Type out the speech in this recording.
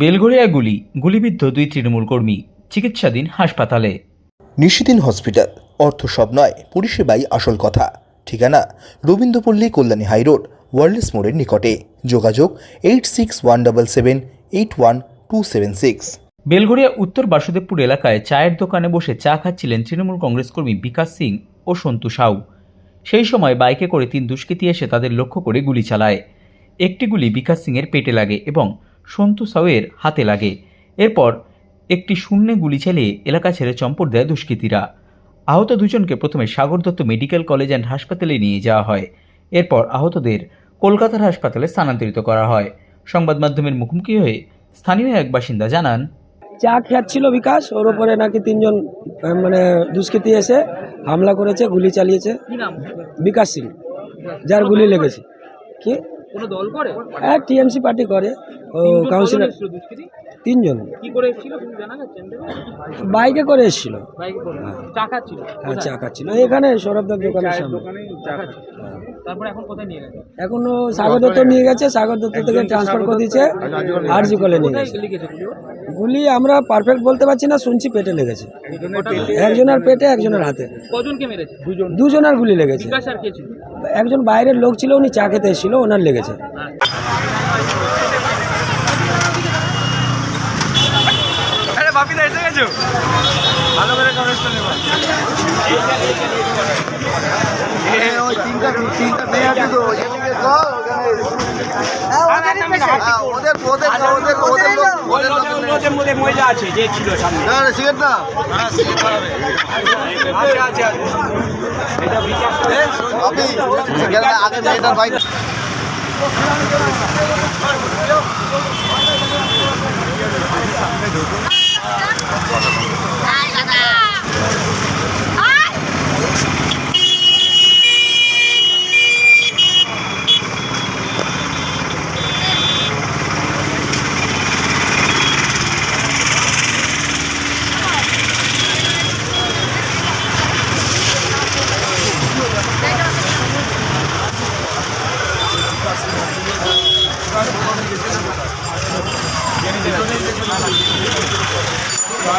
বেলঘরিয়া গুলি গুলিবিদ্ধ দুই তৃণমূল কর্মী চিকিৎসাধীন হাসপাতালে। নিশিদিন হসপিটাল অর্থ সব নয় পরিষেবাই আসল কথা। ঠিকানা রবীন্দ্রপল্লী কল্যাণী হাইরোড ওয়ার্ল্ডস মোড়ের নিকটে। যোগাযোগ eight six one double seven eight one two seven six. Belgharia উত্তর বাসুদেবপুর এলাকায় চায়ের দোকানে বসে চা খাচ্ছিলেন তৃণমূল কংগ্রেস কর্মী বিকাশ সিং ও সন্তু সাউ। সেই সময় বাইকে করে তিন দুষ্কৃতী এসে তাদের লক্ষ্য করে গুলি চালায়। একটি গুলি বিকাশ সিংয়ের পেটে লাগে এবং সন্তু সাউয়ের হাতে লাগে। এরপর একটি শূন্যে গুলি চালিয়ে এলাকা ছেড়ে চম্পট দেয় দুষ্কৃতীরা। আহত দুজনকে প্রথমে Sagar Dutta medical college and হাসপাতালে নিয়ে যাওয়া হয়। এরপর আহতদের কলকাতার হাসপাতালে স্থানান্তরিত করা হয়। সংবাদ মাধ্যমের মুখোমুখি হয়ে স্থানীয় এক বাসিন্দা জানান চা খাচ্ছিল বিকাশ ওর ওপরে নাকি তিনজন মানে দুষ্কৃতী এসে হামলা করেছে গুলি চালিয়েছে। বিকাশ সিং যার গুলি লেগেছে। কি? কোনো দল করে? হ্যাঁ টিএমসি পার্টি করে। ও কাউন্সিলর তিনজন। কি করে এসেছিল তুমি জানা যাচ্ছে বাইকে করে এসেছিল। বাইকে করে। চা খাচ্ছিল? হ্যাঁ এখানে সৌরভদার দোকানের সামনে। তারপরে এখন কোথায় নিয়ে গেছে? এখনও সাগর দত্ত নিয়ে গেছে সাগর দত্ত থেকে ট্রান্সফার করে দিয়েছে আরজি কলে নিয়ে গেছে। গুলি আমরা পারফেক্ট বলতে পারছি না শুনছি পেটে লেগেছে। একজনের পেটে। একজনের হাতে। কজনকে মেরেছে? দুজন দুজনের গুলি লেগেছে। আর ছিল? একজন বাইরের লোক ছিল উনি চা খেতে এসেছিল ওনার লেগেছে। পাপিদা এসে গেছো? ভালো করে খরচটা হ্যাঁ, নেবা। আছে যে না আগে মেয়েটার bike